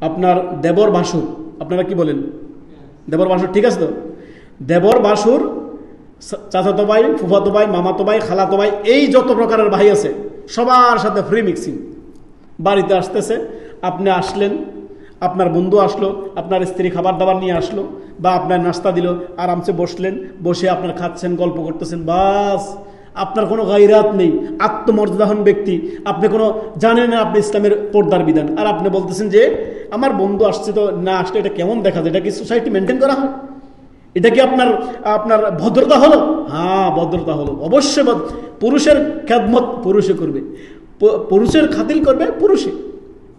আপনার দেবর বাসুর, আপনারা কি বলেন? দেবর বাসুর, ঠিক আছে তো? দেবর বাসুর চাচাতো ভাই, ফুফাতো ভাই, মামাতো ভাই, খালাতো ভাই, এই যত প্রকারের ভাই আছে, সবার সাথে ফ্রি মিক্সিং বাড়িতে আসতেছে, আপনি আসলেন, আপনার বন্ধু আসলো, আপনার স্ত্রী খাবার দাবার নিয়ে আসলো, বা আপনার নাস্তা দিল, আরামসে বসলেন, বসে আপনার খাচ্ছেন, গল্প করতেছেন, বাস। আপনার কোনো গাইরাত নেই আত্মমর্যাদাহীন ব্যক্তি। আপনি কোনো, জানেন না আপনি ইসলামের পর্দার বিধান। আর আপনি বলতেছেন যে, আমার বন্ধু আসছে তো না আসলে এটা কেমন দেখা যায়? এটা কি সোসাইটি মেনটেন করা হয়? এটা কি আপনার আপনার ভদ্রতা হলো? হ্যাঁ ভদ্রতা হলো। অবশ্যই পুরুষের খেদমত পুরুষে করবে। পুরুষের খাতিল করবে পুরুষে।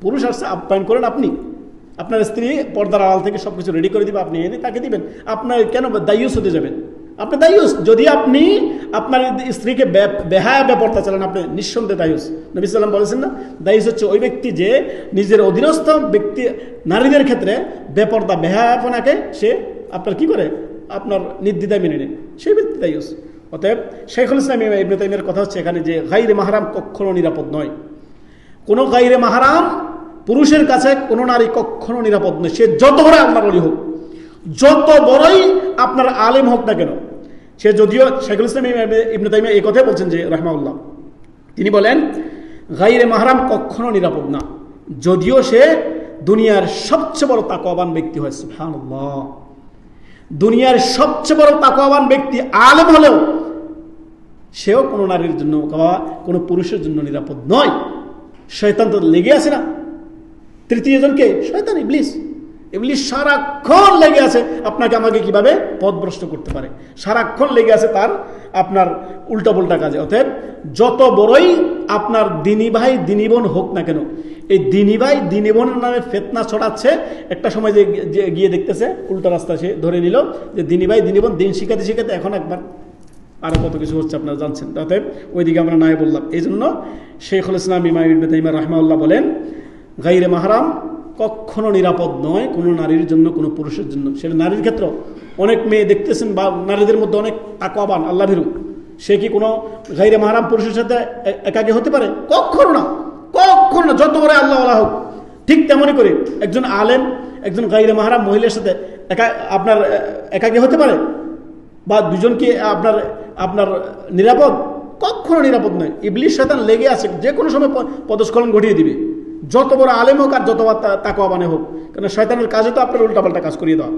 পুরুষ আসছে, আপ্যায়ন করেন আপনি। আপনার স্ত্রী পর্দার আড়াল থেকে সব কিছু রেডি করে দিবে, আপনি এনে তাকে দিবেন। আপনার কেন দায়ুস হতে যাবেন? আপনি দায়ুস। যদি আপনি আপনার স্ত্রীকে বেহায়া ব্যাপারটা চালান, আপনি নিঃসন্দেহে দায়ুস। নবী সাল্লাম বলেছেন না, দায়ুস হচ্ছে ওই ব্যক্তি যে নিজের অধীনস্থ ব্যক্তি, নারীদের ক্ষেত্রে বেপর্দা, বেহায়াপনাকে সে আপনার কি করে? আপনার নির্দ্বিধায় মেনে নেয়। সেই ব্যক্তি দায়ুস। অতএব শেখুল ইসলাম ইবনে তাইমের কথা হচ্ছে এখানে যে গাইরে মাহারাম কখনো নিরাপদ নয়। কোনো গাইরে মাহারাম পুরুষের কাছে কোনো নারী কখনো নিরাপদ নয়। সে যত বড় আল্লাহর অলি হোক, যত বড়ই আপনার আলেম হোক না কেন সে যদিও শেখুল ইসলাম ইবনে- তাইমিয়া এই কথাই বলছেন যে রহমাউল্লাহ তিনি বলেন গাইরে মাহারাম কখনো নিরাপদ না। যদিও সে দুনিয়ার সবচেয়ে বড় তাকওয়াবান ব্যক্তি হয়, সুবহানাল্লাহ। দুনিয়ার সবচেয়ে বড় তাকওয়াবান ব্যক্তি আলেম হলেও সেও কোনো নারীর জন্য বা কোনো পুরুষের জন্য নিরাপদ নয়। শয়তান তো লেগে আছে না। তৃতীয় জনকে, শয়তান ইবলিস সারাক্ষণ লেগে আছে। আপনাকে আমাকে কীভাবে? পথভ্রষ্ট করতে পারে। সারাক্ষণ লেগে আছে তার আপনার উল্টা পুল্টা কাজে। অতএব যত বড়ই আপনার দিনী ভাই, দিনী বোন হোক না কেন, এই দিনী ভাই, দিনী বোনের নামে ফেতনা ছড়াচ্ছে। একটা সময় যে গিয়ে দেখতেছে, উল্টা রাস্তা সে ধরে নিল যে দিনী ভাই, দিনী বোন দিন শিখাতে শিখাতে এখন একবার আরও কত কিছু হচ্ছে আপনারা জানছেন। অতএব ওইদিকে আমরা নাই বললাম। এই জন্য শেখুল ইসলাম ইমা ইবনে তাইমা রহমাউল্লাহ বলেন গাইরে মাহারাম কখনো নিরাপদ নয়, কোনো নারীর জন্য, কোনো পুরুষের জন্য। সেটা নারীর ক্ষেত্র অনেক মেয়ে দেখতেছেন বা নারীদের মধ্যে অনেক তাকওয়াবান আল্লাহ ভীরু সে কি কোনো গাইরে মাহারাম পুরুষের সাথে একাকী হতে পারে? কখনো না। কখনো না যত বড় আল্লাহ আল্লাহ হোক। ঠিক তেমনই করে একজন আলেম, একজন গাইরে মাহারাম মহিলার সাথে একা, আপনার একাকী হতে পারে? বা দুজনকে আপনার আপনার নিরাপদ? কখনো নিরাপদ নয়। ইবলিশ শয়তান লেগে আছে, যে কোনো সময় পদস্খলন ঘটিয়ে দিবে। যত বড় আলেম হোক আর যত তাকওয়াবানে হোক। কেন শয়তানের কাজে তো আপনার উল্টাপাল্টা কাজ করিয়ে দেওয়া।